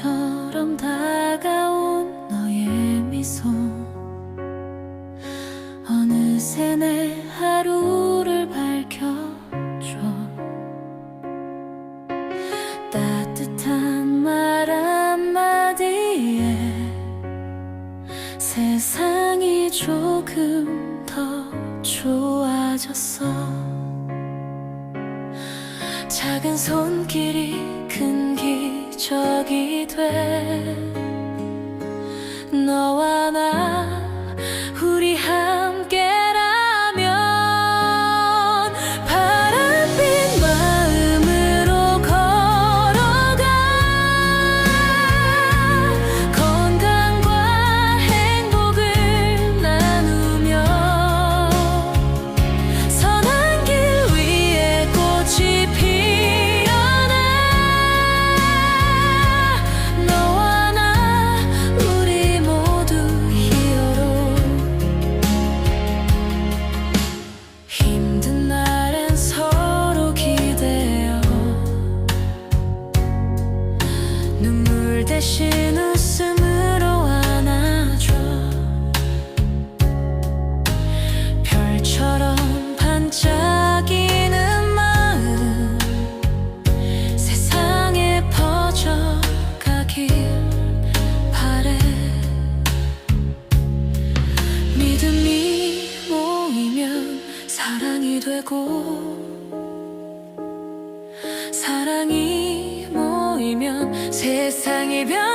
바람처럼 다가온 너의 미소. 어느새 내 하루를 밝혀줘. 따뜻한 말 한마디에 세상이 조금 더 좋아졌어. 작은 손길이 큰 기적이 돼 대신 웃음으로 안아줘. 별처럼 반짝이는 마음 세상에 퍼져가길 바래. 믿음이 모이면 사랑이 되고 사랑이 세상이 변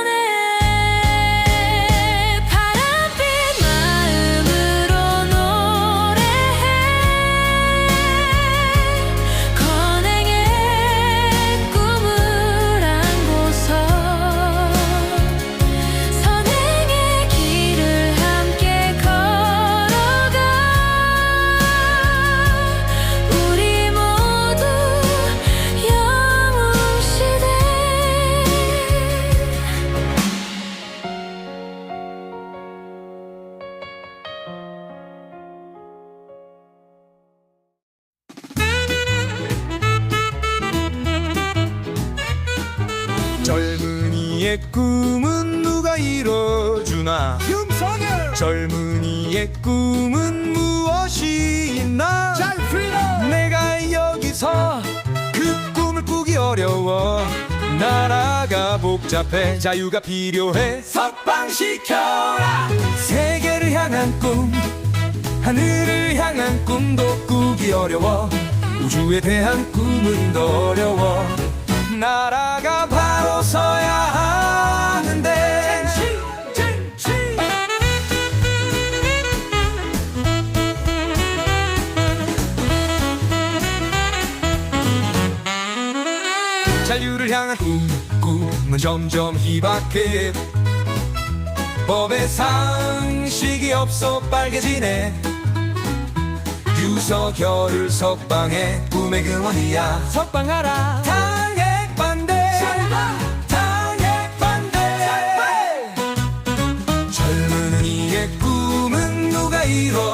꿈은 누가 이뤄주나? 윤석열! 젊은이의 꿈은 무엇이 있나? 내가 여기서 그 꿈을 꾸기 어려워. 나라가 복잡해 자유가 필요해. 석방시켜라! 세계를 향한 꿈 하늘을 향한 꿈도 꾸기 어려워. 우주에 대한 꿈은 더 어려워. 나라가 바로 서야 점점 희박해. 법의 상식이 없어 빨개지네. 유서결을 석방해 꿈의 근원이야. 석방하라. 당핵 반대. 당핵 반대. 젊은 이의 꿈은 누가 이뤄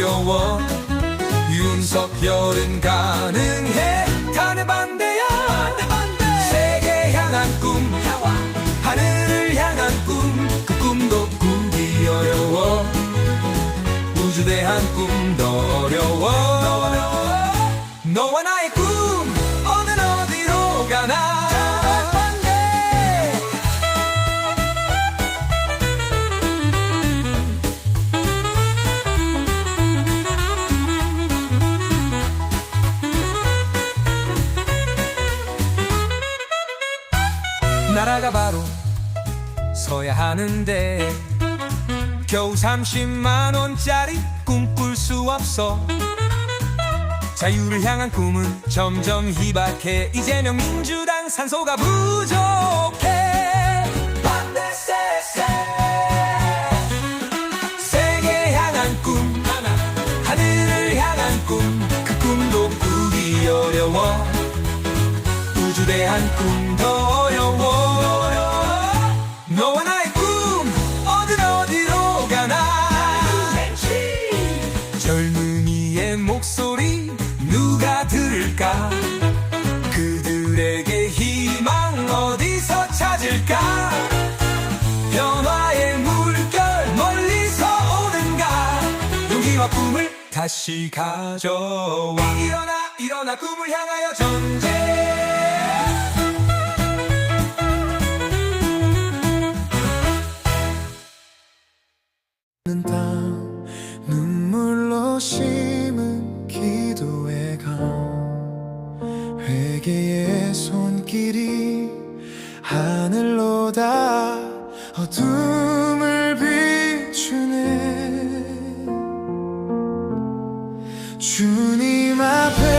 어려워. 윤석열은 가능해. 가는 반대야. 세계 향한 꿈. 하늘을 향한 꿈. 그 꿈도 꾸기 어려워. 우주 대한 꿈도 어려워. 너와 나의 꿈. 어느 어디로 가나 나라가 바로 서야 하는데 겨우 30만 원짜리 꿈꿀 수 없어. 자유를 향한 꿈은 점점 희박해. 이재명 민주당 산소가 부족해. 세계 향한 꿈 하늘을 향한 꿈 그 꿈도 꾸기 어려워. 우주 대한 꿈 다시 가져와. 일어나 일어나 꿈을 향하여 전쟁. 땅 눈물로 심은 기도의 강 회개의 손길이 주님 앞에